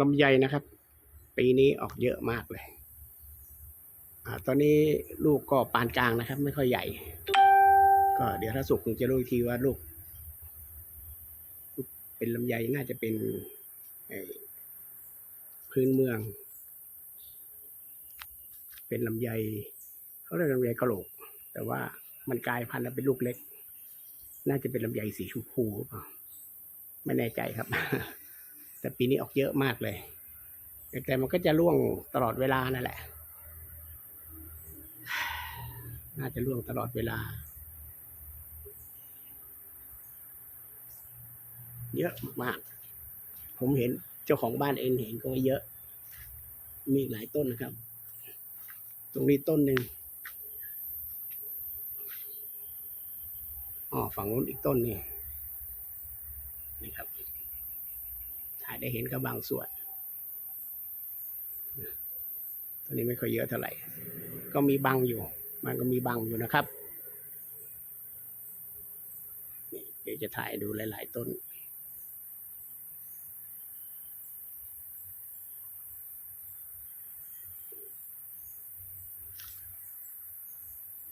ลำไยนะครับ ปีนี้ออกเยอะมากเลยอตอนนี้ลูกก็ปานกลางนะครับ ไม่ค่อยใหญ่ ก็เดี๋ยวถ้าสุกคงจะรู้ทีว่าลูก เป็นลำไยน่าจะเป็นพื้นเมือง เป็นลำไยเขาเรียกลำไยกะโหลก แต่ว่ามันกลายพันธุ์แล้วเป็นลูกเล็ก น่าจะเป็นลำไยสีชมพูหรือเปล่าไม่แน่ใจครับ แต่ปีนี้ออกเยอะมากเลย แต่มันก็จะร่วงตลอดเวลานั่นแหละ น่าจะร่วงตลอดเวลา เยอะมากๆผมเห็นเจ้าของบ้านเองเห็นก็เยอะ มีหลายต้นนะครับ ตรงนี้ต้นหนึ่งอ๋อฝั่งนู้นอีกต้นนี่นี่ครับ ได้เห็นก็บางส่วนตัวนี้ไม่ค่อยเยอะเท่าไหร่ ก็มีบังอยู่ มันก็มีบังอยู่นะครับนี่เดี๋ยวจะถ่ายดูหลาย ๆ ต้น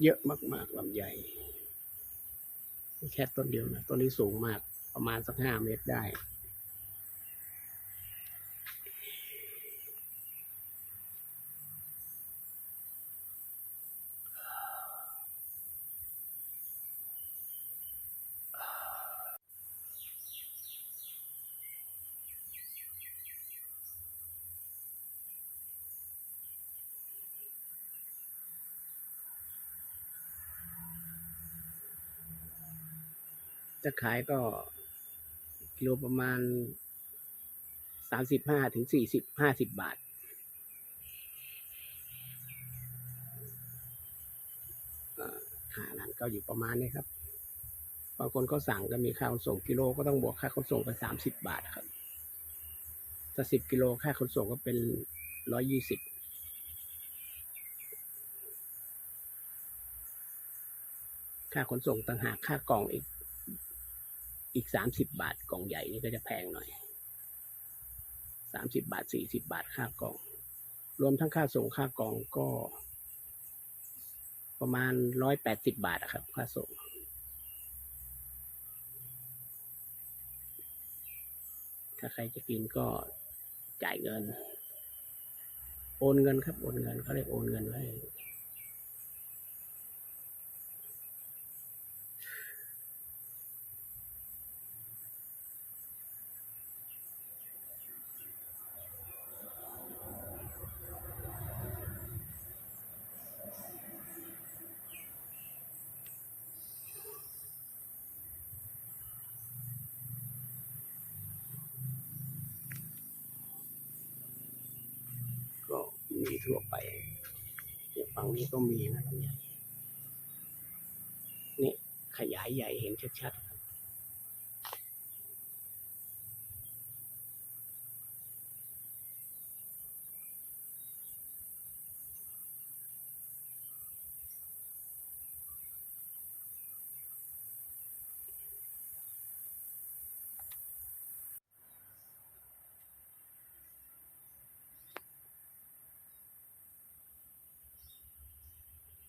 เยอะมากๆลำไยนี่แค่ต้นเดียวนะต้นนี้สูงมากประมาณสักห้าเมตรได้ จะขายก็กิโลประมาณสามสิบห้าถึงสี่สิบห้าสิบบาทอาค่านั้นก็อยู่ประมาณนี้ครับบางคนก็สั่งก็มีค่าขนส่งกิโลก็ต้องบวกค่าขนส่งไปสามสิบบาทครับถ้าสิบกิโลค่าขนส่งก็เป็นร้อยยี่สิบค่าขนส่งต่างหากค่ากล่องอีก อีกสามสิบบาทกล่องใหญ่นี่ก็จะแพงหน่อยสามสิบาทสี่สิบาทค่ากล่อง รวมทั้งค่าส่งค่ากล่องก็ ประมาณร้อยแปดสิบาทครับ ค่าส่ง ถ้าใครจะกินก็จ่ายเงิน โอนเงินครับ โอนเงินเขาเรียกโอนเงินไว้ ก็ มีทั่วไปฝั่งนี้ก็มีนะลำไยนี่ขยายใหญ่เห็นชัดๆ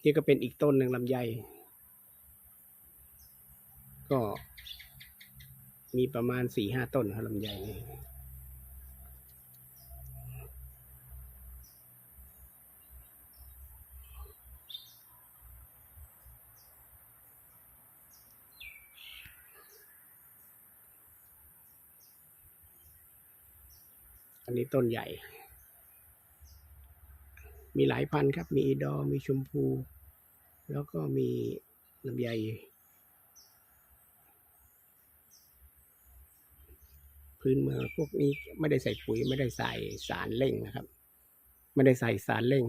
นี่ก็เป็นอีกต้นหนึ่งลำไย ก็มีประมาณสี่ห้าต้นครับลำไยนี่อันนี้ต้นใหญ่ มีหลายพันธุ์ครับ มีอีดอ มีชมพู แล้วก็มีลำไยพื้นเมืองพวกนี้ไม่ได้ใส่ปุ๋ยไม่ได้ใส่สารเร่งนะครับ ไม่ได้ใส่สารเร่ง